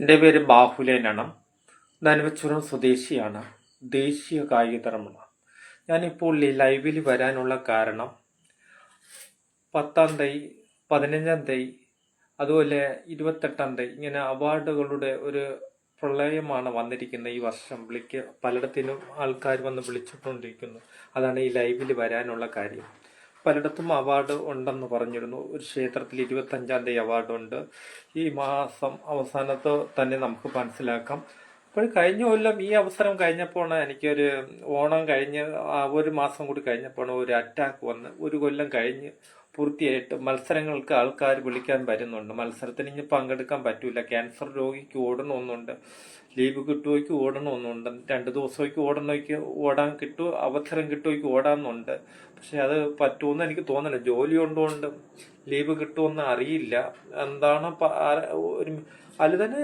എന്റെ പേര് ബാഹുലേനാണ് ധനുവച്ചുരം സ്വദേശിയാണ്. ദേശീയ കായിക താരമാണ് ഞാനിപ്പോൾ ലൈവിൽ വരാനുള്ള കാരണം പത്താം തൈ പതിനഞ്ചാം തൈ അതുപോലെ ഇരുപത്തെട്ടാം തൈ ഇങ്ങനെ അവാർഡുകളുടെ ഒരു പ്രളയമാണ് വന്നിരിക്കുന്നത്. ഈ വർഷം വിളിക്ക് പലയിടത്തിനും ആൾക്കാർ വന്ന് വിളിച്ചുകൊണ്ടിരിക്കുന്നു. അതാണ് ഈ ലൈവിൽ വരാനുള്ള കാര്യം. പലയിടത്തും അവാർഡ് ഉണ്ടെന്ന് പറഞ്ഞിരുന്നു. ഒരു ക്ഷേത്രത്തിൽ ഇരുപത്തഞ്ചാം തീയതി അവാർഡുണ്ട് ഈ മാസം അവസാനത്ത് തന്നെ നമുക്ക് മനസ്സിലാക്കാം. അപ്പോൾ കഴിഞ്ഞ കൊല്ലം ഈ അവസരം കഴിഞ്ഞപ്പോൾ എനിക്കൊരു ഓണം കഴിഞ്ഞ് ഒരു മാസം കൂടി കഴിഞ്ഞപ്പോൾ ഒരു അറ്റാക്ക് വന്ന് ഒരു കൊല്ലം കഴിഞ്ഞ് പൂർത്തിയായിട്ട് മത്സരങ്ങൾക്ക് ആൾക്കാർ വിളിക്കാൻ വരുന്നുണ്ട്. മത്സരത്തിന് ഇനി പങ്കെടുക്കാൻ പറ്റൂല. ക്യാൻസർ രോഗിക്ക് ഓടണമെന്നുണ്ട് ലീവ് കിട്ടുമോയ്ക്ക് ഓടണമെന്നുണ്ട് രണ്ട് ദിവസമേക്ക് ഓടണമെങ്കിൽ ഓടാൻ കിട്ടുമോ അവസരം കിട്ടുമോയ്ക്ക് ഓടാമെന്നുണ്ട് പക്ഷെ അത് പറ്റുമെന്ന് എനിക്ക് തോന്നുന്നില്ല. ജോലി ഉണ്ടോണ്ട് ലീവ് കിട്ടുമെന്ന് അറിയില്ല. എന്താണ് ഒരു അതിൽ തന്നെ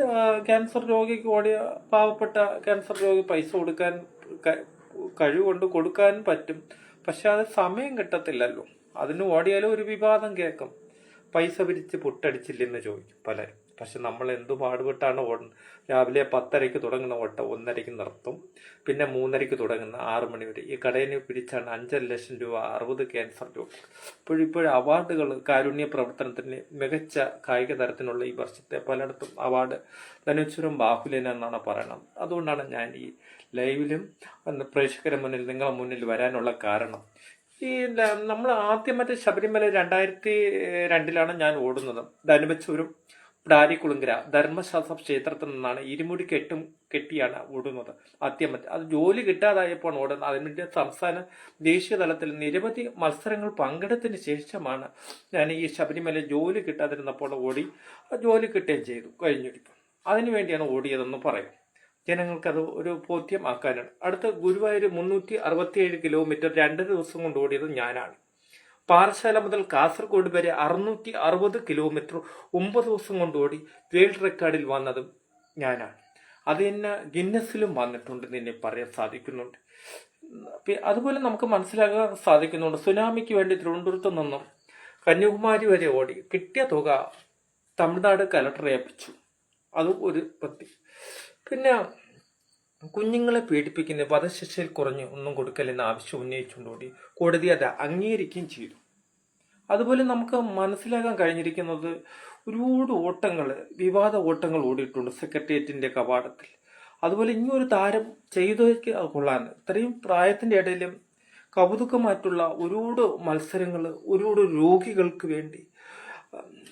ക്യാൻസർ രോഗിക്ക് ഓടിയ പാവപ്പെട്ട ക്യാൻസർ രോഗി പൈസ കൊടുക്കാൻ കഴിവുകൊണ്ട് കൊടുക്കാൻ പറ്റും. പക്ഷെ അത് സമയം കിട്ടത്തില്ലല്ലോ. അതിന് ഓടിയാലും ഒരു വിവാദം കേൾക്കും. പൈസ പിരിച്ച് പുട്ടടിച്ചില്ലെന്ന് ചോദിക്കും പലരും. പക്ഷെ നമ്മൾ എന്തു പാടുപെട്ടാണ് രാവിലെ പത്തരയ്ക്ക് തുടങ്ങുന്ന ഓട്ടം ഒന്നരയ്ക്ക് നിർത്തും. പിന്നെ മൂന്നരയ്ക്ക് തുടങ്ങുന്ന ആറു മണി വരെ. ഈ കടയിനെ പിടിച്ചാണ് അഞ്ചര ലക്ഷം രൂപ അറുപത് ക്യാൻസർ രോഗം ഇപ്പോഴിപ്പോഴും അവാർഡുകൾ കാരുണ്യ പ്രവർത്തനത്തിന് മികച്ച കായിക തരത്തിനുള്ള ഈ വർഷത്തെ പലയിടത്തും അവാർഡ്. ധനുശ്വരം ബാഹുലിന് എന്നാണ് പറയണം. അതുകൊണ്ടാണ് ഞാൻ ഈ ലൈവിലും പ്രേക്ഷകരുടെ മുന്നിൽ നിങ്ങളുടെ മുന്നിൽ വരാനുള്ള കാരണം. ഈ നമ്മൾ ആദ്യം മറ്റേ ശബരിമല രണ്ടായിരത്തി രണ്ടിലാണ് ഞാൻ ഓടുന്നത്. ധനുവച്ചൂരും ഡാരിക്കുളുങ്കര ധർമ്മശാസ്ത്ര ക്ഷേത്രത്തിൽ നിന്നാണ് ഇരുമുടി കെട്ടും കെട്ടിയാണ് ഓടുന്നത് ആദ്യം അത് ജോലി കിട്ടാതായപ്പോൾ ഓടുന്നത്. അതിന്റെ സംസ്ഥാന ദേശീയ തലത്തിൽ നിരവധി മത്സരങ്ങൾ പങ്കെടുത്തതിന് ശേഷമാണ് ഞാൻ ഈ ശബരിമല ജോലി കിട്ടാതിരുന്നപ്പോൾ ഓടി ജോലി കിട്ടുകയും ചെയ്തു. കഴിഞ്ഞിരിക്കും അതിനു വേണ്ടിയാണ് ഓടിയതെന്ന് പറയും. ജനങ്ങൾക്കത് ഒരു ബോധ്യമാക്കാനാണ്. അടുത്ത ഗുരുവായൂർ മുന്നൂറ്റി അറുപത്തിയേഴ് കിലോമീറ്റർ രണ്ട് ദിവസം കൊണ്ട് ഓടിയത് ഞാനാണ്. പാറശാല മുതൽ കാസർഗോഡ് വരെ അറുന്നൂറ്റി അറുപത് കിലോമീറ്റർ ഒമ്പത് ദിവസം കൊണ്ട് ഓടി വേൾഡ് റെക്കോർഡിൽ വന്നതും ഞാനാണ്. അത് തന്നെ ഗിന്നസിലും വന്നിട്ടുണ്ട് നിന്നെ പറയാൻ സാധിക്കുന്നുണ്ട്. അതുപോലെ നമുക്ക് മനസ്സിലാക്കാൻ സാധിക്കുന്നുണ്ട്. സുനാമിക്ക് വേണ്ടി തിരുവനന്തപുരത്ത് നിന്നും കന്യാകുമാരി വരെ ഓടി കിട്ടിയ തുക തമിഴ്നാട് കലക്ടറെ ഏൽപ്പിച്ചു അതും ഒരു പത്തി പിന്നെ കുഞ്ഞുങ്ങളെ പീഡിപ്പിക്കുന്ന വധശിക്ഷയിൽ കുറഞ്ഞ് ഒന്നും കൊടുക്കലെന്ന ആവശ്യം ഉന്നയിച്ചുകൊണ്ടുകൂടി കോടതി അത് അംഗീകരിക്കുകയും ചെയ്തു. അതുപോലെ നമുക്ക് മനസ്സിലാക്കാൻ കഴിഞ്ഞിരിക്കുന്നത് ഒരുപാട് ഓട്ടങ്ങൾ വിവാദ ഓട്ടങ്ങൾ ഓടിയിട്ടുണ്ട് സെക്രട്ടേറിയറ്റിന്റെ കവാടത്തിൽ. അതുപോലെ ഇനി ഒരു താരം ചെയ്തേക്ക് കൊള്ളാൻ. ഇത്രയും പ്രായത്തിന്റെ ഇടയിലും കൗതുകമായിട്ടുള്ള ഒരുപാട് മത്സരങ്ങൾ ഒരുപാട് രോഗികൾക്ക് വേണ്ടി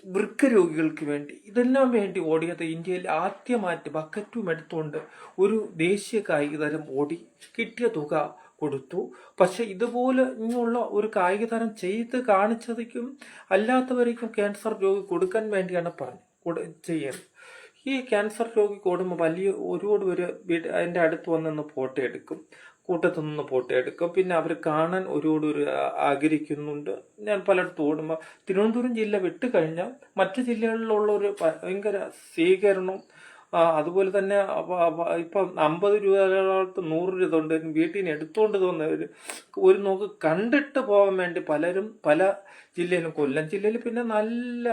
വൃക്ക രോഗികൾക്ക് വേണ്ടി ഇതെല്ലാം വേണ്ടി ഓടിയത് ഇന്ത്യയിൽ ആദ്യമായിട്ട് ബക്കറ്റും എടുത്തുകൊണ്ട് ഒരു ദേശീയ കായിക തരം ഓടി കിട്ടിയ തുക കൊടുത്തു. പക്ഷെ ഇതുപോലെ ഇങ്ങനെയുള്ള ഒരു കായിക തരം ചെയ്ത് കാണിച്ചതിക്കും അല്ലാത്തവരേക്കും ക്യാൻസർ രോഗി കൊടുക്കാൻ വേണ്ടിയാണ് പറഞ്ഞു ചെയ്യുന്നത് ഈ ക്യാൻസർ രോഗി കൂടുമ്പോൾ വലിയ ഒരുപാട് പേര് അതിന്റെ അടുത്ത് വന്ന് ഫോട്ടോ എടുക്കും. കൂട്ടത്തിൽ നിന്ന് ഫോട്ടോ എടുക്കും പിന്നെ അവർ കാണാൻ ഒരുപാട് ഒരു ആഗ്രഹിക്കുന്നുണ്ട്. ഞാൻ പലയിടത്തും ഓടുമ്പോൾ തിരുവനന്തപുരം ജില്ല വിട്ട് കഴിഞ്ഞാൽ മറ്റ് ജില്ലകളിലുള്ള ഒരു ഭയങ്കര സ്വീകരണം അതുപോലെ തന്നെ ഇപ്പം അമ്പത് രൂപ നൂറ് രൂപ തൊണ്ട് വീട്ടിൽ നിന്ന് എടുത്തുകൊണ്ട് തോന്നവർ ഒരു നോക്ക് കണ്ടിട്ട് പോകാൻ വേണ്ടി പലരും പല ജില്ലയിലും കൊല്ലം ജില്ലയിൽ പിന്നെ നല്ല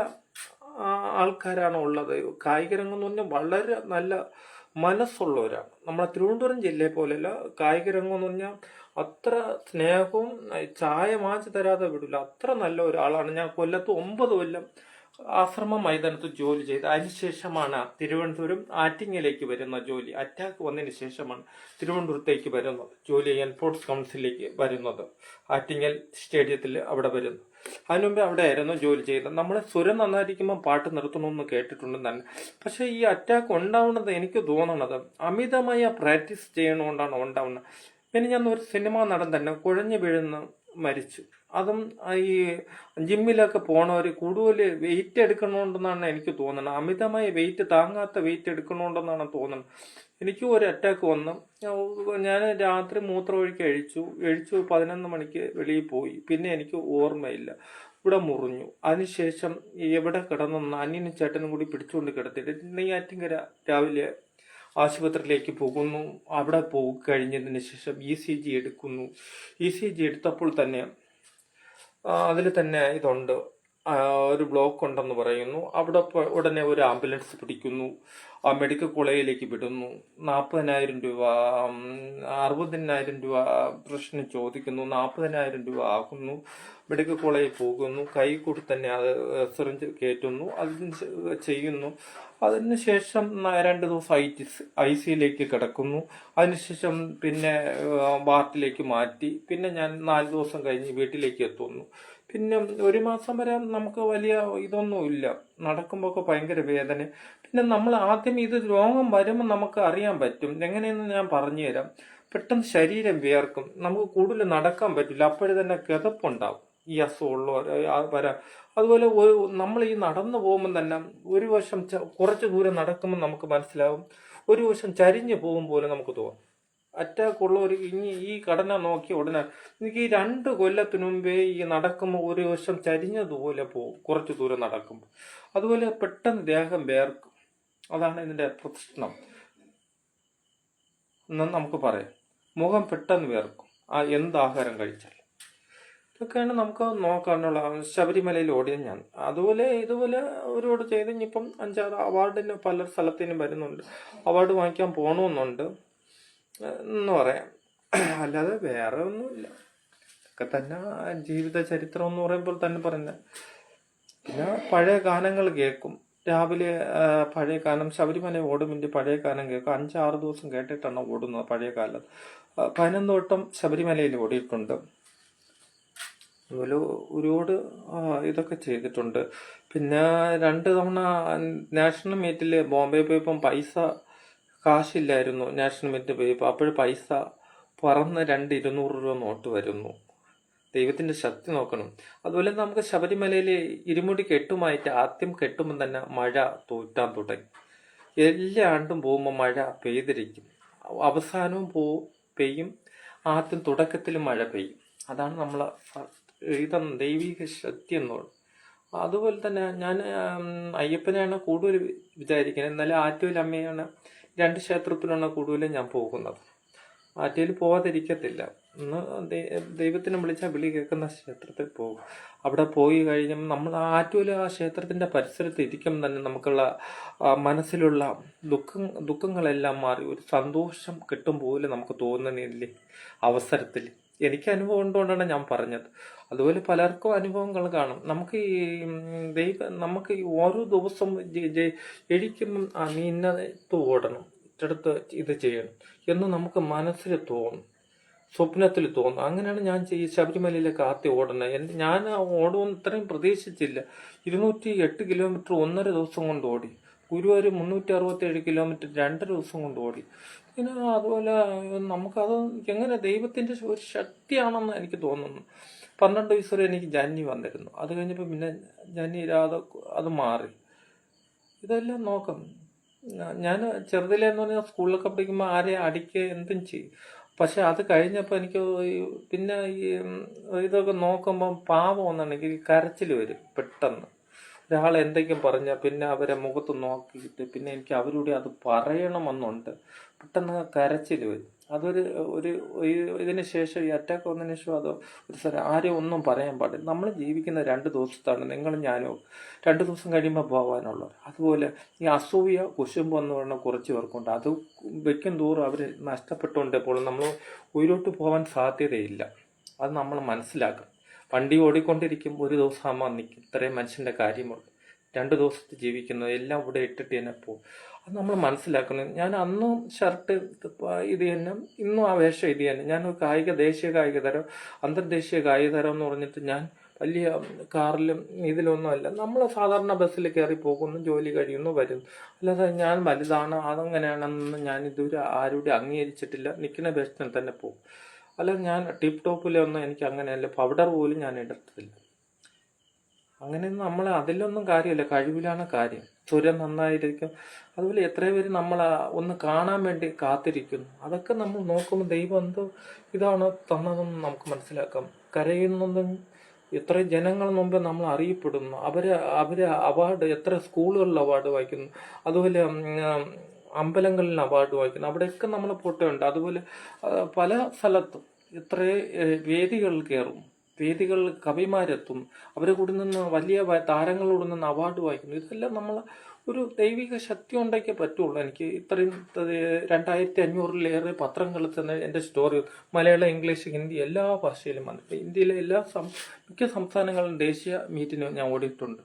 ആൾക്കാരാണ് ഉള്ളത്. കായിക രംഗം എന്ന് പറഞ്ഞാൽ വളരെ നല്ല മനസ്സുള്ളവരാണ്. നമ്മളെ തിരുവനന്തപുരം ജില്ലയെ പോലെയല്ല കായിക രംഗം എന്ന് പറഞ്ഞാൽ അത്ര സ്നേഹവും ചായ മാച്ച് തരാതെ വിടില്ല. അത്ര നല്ല ഒരാളാണ്. ഞാൻ കൊല്ലത്ത് ഒമ്പത് കൊല്ലം ആശ്രമ മൈതാനത്ത് ജോലി ചെയ്ത് അതിനുശേഷമാണ് തിരുവനന്തപുരം ആറ്റിങ്ങലേക്ക് വരുന്ന ജോലി. അറ്റാക്ക് വന്നതിന് ശേഷമാണ് തിരുവനന്തപുരത്തേക്ക് വരുന്നത്. ജോലി ചെയ്യാൻ സ്പോർട്സ് കൗൺസിലേക്ക് വരുന്നത്. ആറ്റിങ്ങൽ സ്റ്റേഡിയത്തിൽ അവിടെ വരുന്നു അതിനുമുമ്പ് അവിടെ ആയിരുന്നു ജോലി ചെയ്തത്. നമ്മൾ സ്വരം നന്നായിരിക്കുമ്പോൾ പാട്ട് നിർത്തണമെന്ന് കേട്ടിട്ടുണ്ട് തന്നെ. പക്ഷേ ഈ അറ്റാക്ക് ഉണ്ടാവുന്നത് എനിക്ക് തോന്നണത് അമിതമായ പ്രാക്ടീസ് ചെയ്യണോണ്ടാണ് ഉണ്ടാവുന്നത് പിന്നെ ഞാൻ ഒരു സിനിമ നടൻ തന്നെ കുഴഞ്ഞു വീഴുന്ന മരിച്ചു. അതും ഈ ജിമ്മിലൊക്കെ പോണവർ കൂടുതൽ വെയിറ്റ് എടുക്കണോണ്ടെന്നാണ് എനിക്ക് തോന്നുന്നത് അമിതമായ വെയിറ്റ് താങ്ങാത്ത വെയിറ്റ് എടുക്കണോണ്ടെന്നാണ് തോന്നുന്നത് എനിക്ക് ഒരു അറ്റാക്ക് വന്നു. ഞാൻ രാത്രി മൂത്രമൊഴിക്ക് കഴിച്ചു എഴിച്ചു പതിനൊന്ന് മണിക്ക് വെളിയിൽ പോയി. പിന്നെ എനിക്ക് ഓർമ്മയില്ല. ഇവിടെ മുറിഞ്ഞു. അതിനുശേഷം എവിടെ കിടന്നു അനിയനും ചേട്ടനും കൂടി പിടിച്ചുകൊണ്ട് കിടത്തിയിട്ട് നെയ്യാറ്റിങ്കര രാവിലെ ആശുപത്രിയിലേക്ക് പോകുന്നു. അവിടെ പോയി കഴിഞ്ഞതിന് ശേഷം ഇ സി ജി എടുക്കുന്നു. ഇ സി ജി എടുത്തപ്പോൾ തന്നെ അതിൽ തന്നെ ഇതുണ്ട്. ഒരു ബ്ലോക്ക് ഉണ്ടെന്ന് പറയുന്നു. അവിടെ ഉടനെ ഒരു ആംബുലൻസ് പിടിക്കുന്നു. ആ മെഡിക്കൽ കോളേജിലേക്ക് വിടുന്നു. നാൽപ്പതിനായിരം രൂപ അറുപതിനായിരം രൂപ പ്രശ്നം ചോദിക്കുന്നു. നാൽപ്പതിനായിരം രൂപ ആക്കുന്നു മെഡിക്കൽ കോളേജിൽ പോകുന്നു. കൈ കൂടി തന്നെ അത് സിറിഞ്ച് കയറ്റുന്നു അതിന് ചെയ്യുന്നു. അതിനുശേഷം രണ്ട് ദിവസം ഐ ടി ഐ സിയിലേക്ക് കിടക്കുന്നു. അതിനുശേഷം പിന്നെ വാർഡിലേക്ക് മാറ്റി. പിന്നെ ഞാൻ നാല് ദിവസം കഴിഞ്ഞ് വീട്ടിലേക്ക് എത്തുന്നു. പിന്നെ ഒരു മാസം വരെ നമുക്ക് വലിയ ഇതൊന്നും ഇല്ല. നടക്കുമ്പോൾ ഒക്കെ ഭയങ്കര വേദന. പിന്നെ നമ്മൾ ആദ്യം ഇത് രോഗം വരുമ്പോൾ നമുക്ക് അറിയാൻ പറ്റും. എങ്ങനെയെന്ന് ഞാൻ പറഞ്ഞു തരാം പെട്ടെന്ന് ശരീരം വിയർക്കും. നമുക്ക് കൂടുതൽ നടക്കാൻ പറ്റില്ല. അപ്പോഴേ തന്നെ കിതപ്പുണ്ടാവും ഈ അസുഖമുള്ളവർ വരാം അതുപോലെ നമ്മൾ ഈ നടന്നു പോകുമ്പോൾ തന്നെ ഒരു വശം കുറച്ച് ദൂരം നടക്കുമ്പോൾ നമുക്ക് മനസ്സിലാവും. ഒരു വശം ചരിഞ്ഞു പോകും പോലെ നമുക്ക് തോന്നും. അറ്റാക്ക് ഒരു ഇനി ഈ ഘടന നോക്കി ഉടനെ എനിക്ക് ഈ രണ്ട് കൊല്ലത്തിനു മുമ്പേ ഈ നടക്കുമ്പോൾ ഒരു വർഷം ചരിഞ്ഞതുപോലെ പോകും കുറച്ച് ദൂരം നടക്കുമ്പോൾ. അതുപോലെ പെട്ടെന്ന് ദേഹം വേർക്കും. അതാണ് ഇതിന്റെ പ്രശ്നം. എന്ന് നമുക്ക് പറയാം. മുഖം പെട്ടെന്ന് വേർക്കും. ആ എന്ത് ആഹാരം കഴിച്ചാൽ ഇതൊക്കെയാണ് നമുക്ക് നോക്കാനുള്ള ശബരിമലയിൽ ഓടിയ ഞാൻ. അതുപോലെ ഇതുപോലെ ഒരുപാട് ചെയ്ത് ഇനിയിപ്പം അഞ്ചാറ് അവാർഡിന് പല സ്ഥലത്തിനും വരുന്നുണ്ട്. അവാർഡ് വാങ്ങിക്കാൻ പോകണമെന്നുണ്ട് എന്ന് പറയാം. അല്ലാതെ വേറെ ഒന്നുമില്ല. ഒക്കെ തന്നെ ജീവിത ചരിത്രം എന്ന് പറയുമ്പോൾ തന്നെ പറയുന്നത്. പിന്നെ പഴയ ഗാനങ്ങൾ കേൾക്കും. രാവിലെ പഴയ ഗാനം ശബരിമല ഓടുമിന്റെ പഴയ ഗാനം കേൾക്കും. അഞ്ചാറ് ദിവസം കേട്ടിട്ടാണ് ഓടുന്നത് പഴയ കാലത്ത് പതിനൊന്നോട്ടം ശബരിമലയിൽ ഓടിയിട്ടുണ്ട്. അതുപോലെ ഒരുപാട് ഇതൊക്കെ ചെയ്തിട്ടുണ്ട്. പിന്നെ രണ്ട് തവണ നാഷണൽ മീറ്റിൽ ബോംബെ പോയപ്പം പൈസ കാശില്ലായിരുന്നു നാഷണൽ മിന്റ് പോയപ്പോൾ അപ്പോൾ പൈസ പറന്ന് രണ്ട് ഇരുന്നൂറ് രൂപ നോട്ട് വരുന്നു. ദൈവത്തിന്റെ ശക്തി നോക്കണം. അതുപോലെ നമുക്ക് ശബരിമലയിൽ ഇരുമുടി കെട്ടുമായിട്ട് ആദ്യം കെട്ടുമ്പോൾ തന്നെ മഴ തോറ്റാൻ തുടങ്ങി. എല്ലാ ആണ്ടും പോകുമ്പോൾ മഴ പെയ്തിരിക്കും. അവസാനവും പോ പെയ്യും. ആദ്യം തുടക്കത്തിൽ മഴ പെയ്യും. അതാണ് നമ്മളെ ഇതം ദൈവിക ശക്തി എന്നുള്ളത് അതുപോലെ തന്നെ ഞാൻ അയ്യപ്പനെയാണ് കൂടുതൽ വിചാരിക്കുന്നത്. എന്നാലും ആറ്റുവിൽ അമ്മയാണ് രണ്ട് ക്ഷേത്രത്തിലാണ് കൂടുതലും ഞാൻ പോകുന്നത്. ആറ്റയിൽ പോവാതിരിക്കത്തില്ല. ഇന്ന് ദൈവത്തിനെ വിളിച്ചാൽ വിളി കേൾക്കുന്ന ക്ഷേത്രത്തിൽ പോകും. അവിടെ പോയി കഴിഞ്ഞാൽ നമ്മൾ ആറ്റൂല ആ ക്ഷേത്രത്തിന്റെ പരിസരത്ത് ഇരിക്കുമ്പോൾ തന്നെ നമുക്കുള്ള മനസ്സിലുള്ള ദുഃഖം ദുഃഖങ്ങളെല്ലാം മാറി. ഒരു സന്തോഷം കിട്ടും പോലെ നമുക്ക് തോന്നുന്നില്ലേ? അവസരത്തിൽ. എനിക്ക് അനുഭവം ഉണ്ടോണ്ടാണ് ഞാൻ പറഞ്ഞത്. അതുപോലെ പലർക്കും അനുഭവങ്ങൾ കാണും. നമുക്ക് ഈ ദൈവ നമുക്ക് ഈ ഓരോ ദിവസം എഴുതിക്കുമ്പം ആ നീ ഇന്നത്ത് ഓടണം. ഇറ്റടുത്ത് ഇത് ചെയ്യണം. എന്ന് നമുക്ക് മനസ്സിൽ തോന്നും. സ്വപ്നത്തിൽ തോന്നും. അങ്ങനെയാണ് ഞാൻ ഈ ശബരിമലയിലേക്ക് ആദ്യം ഓടുന്നത്. ഞാൻ ഓടുമെന്ന് ഇത്രയും പ്രതീക്ഷിച്ചില്ല. ഇരുന്നൂറ്റി എട്ട് കിലോമീറ്റർ ഒന്നര ദിവസം കൊണ്ട് ഓടി. ഗുരുവായൂർ മുന്നൂറ്റി അറുപത്തി ഏഴ് കിലോമീറ്റർ രണ്ട് ദിവസം കൊണ്ട് ഓടി. പിന്നെ അതുപോലെ നമുക്കത് എങ്ങനെ ദൈവത്തിന്റെ ഒരു ശക്തിയാണെന്ന് എനിക്ക് തോന്നുന്നു. പന്ത്രണ്ട് വയസ്സ് വരെ എനിക്ക് ജന്നി വന്നിരുന്നു. അത് കഴിഞ്ഞപ്പോൾ പിന്നെ ജന്നി രാധ അത് മാറി. ഇതെല്ലാം നോക്കാം. ഞാൻ ചെറുതിലെന്ന് പറഞ്ഞാൽ സ്കൂളിലൊക്കെ പഠിക്കുമ്പോൾ ആരെ അടിക്കുക എന്തും ചെയ്യും. പക്ഷെ അത് കഴിഞ്ഞപ്പോൾ എനിക്ക് പിന്നെ ഈ ഇതൊക്കെ നോക്കുമ്പോൾ പാവം ഒന്നാണെങ്കിൽ കരച്ചിൽ വരും പെട്ടെന്ന്. ഒരാൾ എന്തെങ്കിലും പറഞ്ഞാൽ പിന്നെ അവരെ മുഖത്ത് നോക്കിയിട്ട് പിന്നെ എനിക്ക് അവരോട് അത് പറയണമെന്നുണ്ട്. പെട്ടെന്ന് കരച്ചിൽ വരും. അതൊരു ഒരു ഇതിന് ശേഷം ഈ അറ്റാക്ക് വന്നതിന് ശേഷം അതോ ഒരു സ്ഥലം ആരും ഒന്നും പറയാൻ പാടില്ല. നമ്മൾ ജീവിക്കുന്ന രണ്ട് ദിവസത്താണ് നിങ്ങളും ഞാനും രണ്ട് ദിവസം കഴിയുമ്പോൾ പോകാനുള്ളത് അതുപോലെ ഈ അസൂയ കുശുമ്പ് എന്ന് പറയുന്ന കുറച്ച് പേർക്കുണ്ട്. അത് വെക്കും തോറും അവർ നഷ്ടപ്പെട്ടുകൊണ്ട് ഇപ്പോൾ നമ്മൾ ഉയരോട്ട് പോകാൻ സാധ്യതയില്ല. അത് നമ്മൾ മനസ്സിലാക്കണം. വണ്ടി ഓടിക്കൊണ്ടിരിക്കും ഒരു ദിവസം അമ്മ നിൽക്കും ഇത്രയും മനുഷ്യന്റെ കാര്യമുണ്ട് രണ്ട് ദിവസത്തെ ജീവിക്കുന്നത് എല്ലാം ഇവിടെ ഇട്ടിട്ട് തന്നെ പോകും. അത് നമ്മൾ മനസ്സിലാക്കുന്നത് ഞാൻ അന്നും ഷർട്ട് ഇത് തന്നെ ഇന്നും ആ വേഷം ഇത് തന്നെ. ഞാൻ കായിക ദേശീയ കായിക തരം അന്തർദേശീയ കായിക തരം എന്ന് പറഞ്ഞിട്ട് ഞാൻ വലിയ കാറിലും ഇതിലൊന്നും അല്ല. നമ്മൾ സാധാരണ ബസ്സിൽ കയറി പോകുന്നു ജോലി കഴിയുന്നു വരുന്നു അല്ലാതെ ഞാൻ വലുതാണ് അതങ്ങനെയാണെന്ന് ഞാൻ ഇതുവരെ ആരോടും അംഗീകരിച്ചിട്ടില്ല. നിൽക്കുന്ന ബസ്സിൽ തന്നെ പോകും. അല്ലാതെ ഞാൻ ടിപ്പ് ടോപ്പിലൊന്നും എനിക്ക് അങ്ങനെയല്ല പൗഡർ പോലും ഞാൻ ഇടത്തില്ല. അങ്ങനെയൊന്നും നമ്മൾ അതിലൊന്നും കാര്യമില്ല കഴിവിലാണ് കാര്യം. ചുരം നന്നായിരിക്കും. അതുപോലെ എത്ര പേര് നമ്മൾ ഒന്ന് കാണാൻ വേണ്ടി കാത്തിരിക്കുന്നു. അതൊക്കെ നമ്മൾ നോക്കുമ്പോൾ ദൈവം എന്തോ ഇതാണ് തന്നതെന്ന് നമുക്ക് മനസ്സിലാക്കാം. കരയുന്നതും എത്ര ജനങ്ങൾ മുമ്പ് നമ്മൾ അറിയപ്പെടുന്നു. അവരെ അവരെ അവാർഡ് എത്ര സ്കൂളുകളിൽ അവാർഡ് വായിക്കുന്നു. അതുപോലെ അമ്പലങ്ങളിൽ അവാർഡ് വായിക്കുന്നു. അവിടെയൊക്കെ നമ്മൾ പൊട്ടുണ്ട് അതുപോലെ പല സ്ഥലത്തും എത്ര വേദികൾ കയറും. വേദികളിൽ കവിമാരെത്തും. അവരെ കൂടി നിന്ന് വലിയ താരങ്ങളോട് നിന്ന് അവാർഡ് വായിക്കുന്നു. ഇതെല്ലാം നമ്മൾ ഒരു ദൈവിക ശക്തി ഉണ്ടാക്കിയേ പറ്റുള്ളൂ. എനിക്ക് ഇത്രയും രണ്ടായിരത്തി അഞ്ഞൂറിലേറെ പത്രങ്ങൾ തന്നെ എന്റെ സ്റ്റോറി മലയാളം ഇംഗ്ലീഷ് ഹിന്ദി എല്ലാ ഭാഷയിലും വന്നു ഇന്ത്യയിലെ എല്ലാ മിക്ക സംസ്ഥാനങ്ങളിലും ദേശീയ മീറ്റിന് ഞാൻ ഓടിയിട്ടുണ്ട്.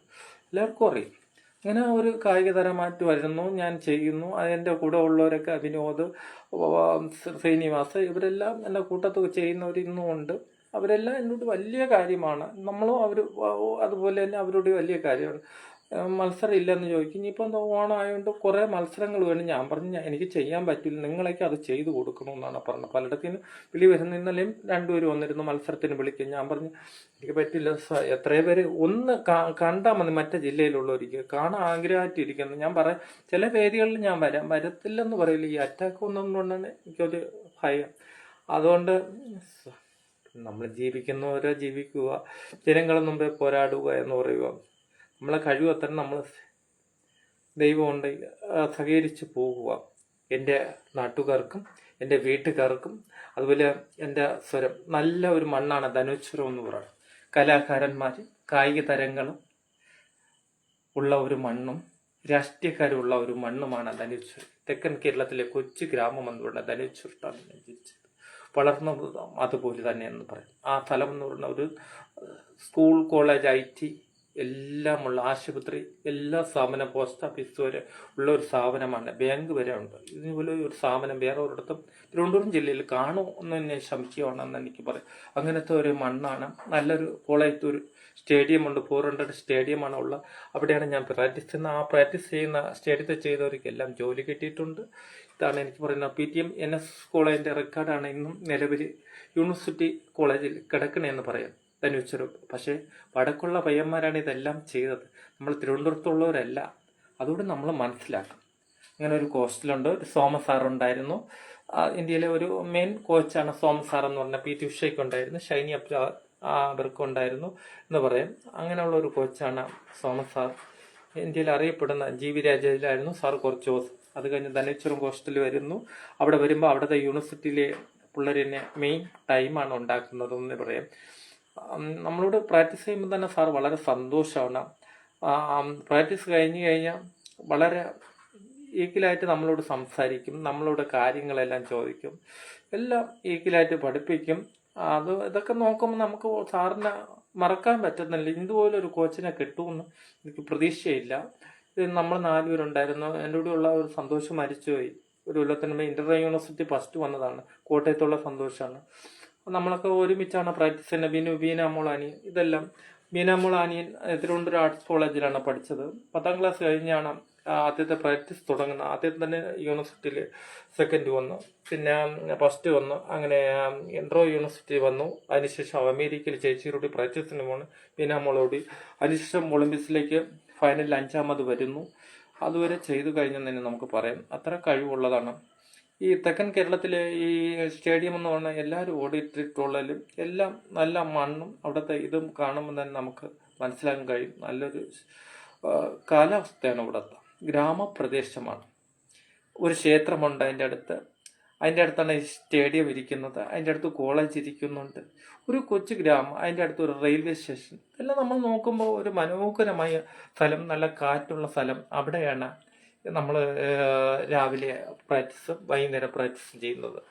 എല്ലാവർക്കും അറിയും. അങ്ങനെ ഒരു കായിക തരമായിട്ട് വരുന്നു ഞാൻ ചെയ്യുന്നു അതെന്റെ കൂടെ ഉള്ളവരൊക്കെ വിനോദ് ശ്രീനിവാസ് ഇവരെല്ലാം എന്റെ കൂട്ടത്ത് ചെയ്യുന്നവർ ഇന്നും ഉണ്ട്. അവരെല്ലാം എന്നോട് വലിയ കാര്യമാണ്. നമ്മളും അവർ അതുപോലെ തന്നെ അവരോട് വലിയ കാര്യമാണ്. മത്സരം ഇല്ലെന്ന് ചോദിക്കും. ഇനിയിപ്പോൾ എന്താ ഓണമായതുകൊണ്ട് കുറേ മത്സരങ്ങൾ വേണം. ഞാൻ പറഞ്ഞു "ഞാൻ- എനിക്ക് ചെയ്യാൻ പറ്റില്ല. നിങ്ങളേക്ക് അത് ചെയ്തു കൊടുക്കണമെന്നാണ് പറഞ്ഞത്. പലയിടത്തിനും വിളി വരുന്ന ഇന്നലെയും രണ്ടുപേരും വന്നിരുന്നു മത്സരത്തിന് വിളിക്കും ഞാൻ പറഞ്ഞു എനിക്ക് പറ്റില്ല എത്രയോ പേര് ഒന്ന് കണ്ടാൽ മതി. മറ്റേ ജില്ലയിലുള്ളവർക്ക് കാണാൻ ആഗ്രഹമായിട്ടിരിക്കുന്നു. ഞാൻ പറയാം ചില വേദികളിൽ ഞാൻ വരാം. വരത്തില്ലെന്ന് പറയില്ല. ഈ അറ്റാക്ക് വന്നതുകൊണ്ടാണ് എനിക്കൊരു ഭയം. അതുകൊണ്ട് നമ്മൾ ജീവിക്കുന്നവരെ ജീവിക്കുക. ജനങ്ങളെ മുമ്പേ പോരാടുക എന്ന് പറയുക. നമ്മളെ കഴിവ് അത്ര നമ്മൾ ദൈവം ഉണ്ട് സഹകരിച്ച് പോകുക. എന്റെ നാട്ടുകാർക്കും എന്റെ വീട്ടുകാർക്കും അതുപോലെ എന്റെ സ്വരം. നല്ല ഒരു മണ്ണാണ് ധനുശ്വരം എന്ന് പറയുന്നത്. കലാകാരന്മാർ കായിക തരങ്ങളും ഉള്ള ഒരു മണ്ണും രാഷ്ട്രീയക്കാരുള്ള ഒരു മണ്ണുമാണ് ധനുശ്വരം തെക്കൻ കേരളത്തിലെ കൊച്ചു ഗ്രാമം എന്ന് ധനുശ്വരത്താണ് ഞാൻ ജനിച്ചത്. വളർന്നത് അതുപോലെ തന്നെ എന്ന് പറയും. ആ സ്ഥലം എന്ന് പറയുന്ന ഒരു സ്കൂൾ കോളേജ് ഐ ടി എല്ലാമുള്ള ആശുപത്രി എല്ലാ സ്ഥാപനം പോസ്റ്റ് ഓഫീസ് വരെ ഉള്ള ഒരു സ്ഥാപനമാണ്. ബാങ്ക് വരെ ഉണ്ട്. ഇതുപോലെ ഒരു സ്ഥാപനം വേറെ ഒരിടത്തും തിരുവനന്തപുരം ജില്ലയിൽ കാണുമോ എന്ന് തന്നെ സംശയമാണെന്ന് എനിക്ക് പറയാം. അങ്ങനത്തെ ഒരു മണ്ണാണ്. നല്ലൊരു കോളേജ് ഒരു സ്റ്റേഡിയം ഉണ്ട്. ഫോർ ഹൺഡ്രഡ് സ്റ്റേഡിയമാണ് ഉള്ള അവിടെയാണ് ഞാൻ പ്രാക്ടീസ് ചെയ്യുന്ന. ആ പ്രാക്ടീസ് ചെയ്യുന്ന സ്റ്റേഡിയത്തിൽ ചെയ്തവർക്കെല്ലാം ജോലി കിട്ടിയിട്ടുണ്ട്. ഇതാണ് എനിക്ക് പറയുന്നത്. P T M N S കോളേജിന്റെ റെക്കോർഡാണ് ഇന്നും നിലവിൽ യൂണിവേഴ്സിറ്റി കോളേജിൽ കിടക്കണേന്ന് പറയാം. ധനുച്ചരും പക്ഷേ വടക്കുള്ള പയ്യന്മാരാണ് ഇതെല്ലാം ചെയ്തത്. നമ്മൾ തിരുവനന്തപുരത്തുള്ളവരല്ല. അതുകൊണ്ട് നമ്മൾ മനസ്സിലാക്കും. അങ്ങനെ ഒരു കോസ്റ്റിലുണ്ട്. ഒരു സോമ സാർ ഉണ്ടായിരുന്നു. ഇന്ത്യയിലെ ഒരു മെയിൻ കോച്ചാണ് സോമ സാർ എന്ന് പറഞ്ഞ പി ടി ഉഷയ്ക്ക് ഉണ്ടായിരുന്നു. ഷൈനി അപ്ര അവർക്ക് ഉണ്ടായിരുന്നു എന്ന് പറയാം. അങ്ങനെയുള്ള ഒരു കോച്ചാണ് സോമ സാർ. ഇന്ത്യയിൽ അറിയപ്പെടുന്ന ജി വി രാജയിലായിരുന്നു സാർ കുറച്ച് ദിവസം. അത് കഴിഞ്ഞ് ധനേശ്വരം കോസ്റ്റിൽ വരുന്നു. അവിടെ വരുമ്പോൾ അവിടുത്തെ യൂണിവേഴ്സിറ്റിയിലെ പിള്ളേരിനെ മെയിൻ ടൈമാണ് ഉണ്ടാക്കുന്നതെന്ന് പറയാം. നമ്മളോട് പ്രാക്ടീസ് ചെയ്യുമ്പോൾ തന്നെ സാർ വളരെ സന്തോഷമാണ് പ്രാക്ടീസ് കഴിഞ്ഞ് കഴിഞ്ഞാൽ വളരെ ഈക്വലായിട്ട് നമ്മളോട് സംസാരിക്കും നമ്മളോട് കാര്യങ്ങളെല്ലാം ചോദിക്കും എല്ലാം ഈക്വലായിട്ട് പഠിപ്പിക്കും. അത് ഇതൊക്കെ നോക്കുമ്പോൾ നമുക്ക് സാറിനെ മറക്കാൻ പറ്റുന്നില്ല. ഇതുപോലെ ഒരു കോച്ചിനെ കിട്ടുമെന്ന് എനിക്ക് പ്രതീക്ഷയില്ല. ഇത് നമ്മൾ നാലുപേരുണ്ടായിരുന്നു എന്റെ കൂടെ ഉള്ള ഒരു സന്തോഷം മരിച്ചുപോയി. ഒരു കൊല്ലത്തിന് ഇന്റർ യൂണിവേഴ്സിറ്റി ഫസ്റ്റ് വന്നതാണ്. കോട്ടയത്തുള്ള സന്തോഷമാണ് നമ്മളൊക്കെ ഒരുമിച്ചാണ് പ്രാക്ടീസ് ചെയ്യുന്നത്. ബിനു ബീന മോളാനി. ഇതെല്ലാം ബീന മോളാനിയൻ തിരുവനന്തപുരം ആർട്സ് കോളേജിലാണ് പഠിച്ചത്. പത്താം ക്ലാസ് കഴിഞ്ഞാണ് ആദ്യത്തെ പ്രാക്ടീസ് തുടങ്ങുന്നത്. ആദ്യം തന്നെ യൂണിവേഴ്സിറ്റിയിൽ സെക്കൻഡ് വന്നു. പിന്നെ ഫസ്റ്റ് വന്നു. അങ്ങനെ എൻട്രോ യൂണിവേഴ്സിറ്റി വന്നു. അതിനുശേഷം അമേരിക്കയിൽ ചേച്ചിയോട് പ്രാക്ടീസിന് പോണ്. ബീന മോളോടി അതിനുശേഷം ഒളിമ്പിക്സിലേക്ക് ഫൈനലിൽ അഞ്ചാമത് വരുന്നു. അതുവരെ ചെയ്തു കഴിഞ്ഞെന്ന് തന്നെ നമുക്ക് പറയാം. അത്ര കഴിവുള്ളതാണ്. ഈ തെക്കൻ കേരളത്തിലെ ഈ സ്റ്റേഡിയം എന്ന് പറഞ്ഞാൽ എല്ലാവരും ഓടിയിട്ടിട്ടുള്ളതിലും എല്ലാം നല്ല മണ്ണും അവിടുത്തെ ഇതും കാണുമ്പോൾ തന്നെ നമുക്ക് മനസ്സിലാക്കാൻ കഴിയും. നല്ലൊരു കാലാവസ്ഥയാണ് ഇവിടുത്തെ. ഗ്രാമപ്രദേശമാണ്. ഒരു ക്ഷേത്രമുണ്ട് അതിന്റെ അടുത്ത്. അതിന്റെ അടുത്താണ് ഈ സ്റ്റേഡിയം ഇരിക്കുന്നത്. അതിന്റെ അടുത്ത് കോളേജ് ഇരിക്കുന്നുണ്ട്. ഒരു കൊച്ചു ഗ്രാമം അതിന്റെ അടുത്ത് ഒരു റെയിൽവേ സ്റ്റേഷൻ. എല്ലാം നമ്മൾ നോക്കുമ്പോൾ ഒരു മനോഹരമായ സ്ഥലം നല്ല കാറ്റുള്ള സ്ഥലം അവിടെയാണ് നമ്മൾ രാവിലെ പ്രാക്ടീസും വൈകുന്നേരം പ്രാക്ടീസും ചെയ്യുന്നത്.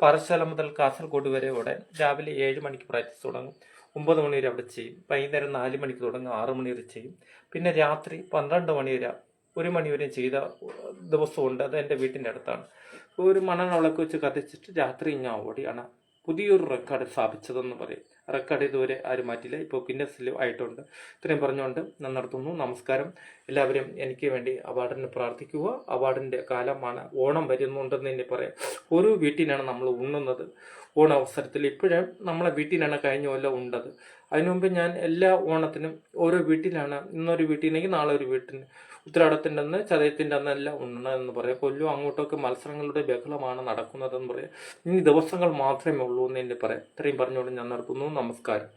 പാറശാല മുതൽ കാസർഗോഡ് വരെ ഇവിടെ രാവിലെ ഏഴ് മണിക്ക് പ്രാക്ടീസ് തുടങ്ങും. ഒമ്പത് മണി വരെ അവിടെ ചെയ്യും. വൈകുന്നേരം നാല് മണിക്ക് തുടങ്ങും. ആറ് മണി വരെ ചെയ്യും. പിന്നെ രാത്രി പന്ത്രണ്ട് മണി വരെ ഒരു മണി വരെ ചെയ്ത ദിവസമുണ്ട് അത് എന്റെ വീട്ടിന്റെ അടുത്താണ്. ഒരു മണവിളക്ക് വെച്ച് കത്തിച്ചിട്ട് രാത്രി ഞാൻ ഓടിയാണ് പുതിയൊരു റെക്കോർഡ് സ്ഥാപിച്ചതെന്ന് പറയും. റെക്കോർഡ് ഇതുവരെ ആരും മാറ്റില്ല ഇപ്പോൾ ഗിന്നസിൽ ആയിട്ടുണ്ട്. ഇത്രയും പറഞ്ഞുകൊണ്ട് ഞാൻ നടത്തുന്നു നമസ്കാരം. എല്ലാവരും എനിക്ക് വേണ്ടി അവാർഡിന് പ്രാർത്ഥിക്കുക. അവാർഡിന്റെ കാലമാണ്. ഓണം വരുന്നുണ്ടെന്ന് തന്നെ പറയാം. ഓരോ വീട്ടിലാണ് നമ്മൾ ഉണ്ണുന്നത്. ഓണ അവസരത്തിൽ ഇപ്പോഴും നമ്മളെ വീട്ടിലാണ് കഴിഞ്ഞ കൊല്ലം ഉണ്ടത്. അതിനു മുമ്പ് ഞാൻ എല്ലാ ഓണത്തിനും ഓരോ വീട്ടിലാണ് ഇന്നൊരു വീട്ടിലേക്ക് നാളെ ഒരു വീട്ടിന് ഉത്തരാടത്തിന്റെ അന്ന് ചതയത്തിന്റെ അന്നെല്ലാം ഉണ്ണണമെന്ന് പറയാം. കൊല്ലം അങ്ങോട്ടൊക്കെ മത്സരങ്ങളുടെ ബഹളമാണ് നടക്കുന്നതെന്ന് പറയാം. ഇനി ദിവസങ്ങൾ മാത്രമേ ഉള്ളൂ എന്ന് എന്നെ പറയാം. ഇത്രയും പറഞ്ഞുകൊണ്ട് ഞാൻ നിർത്തുന്നു. നമസ്കാരം.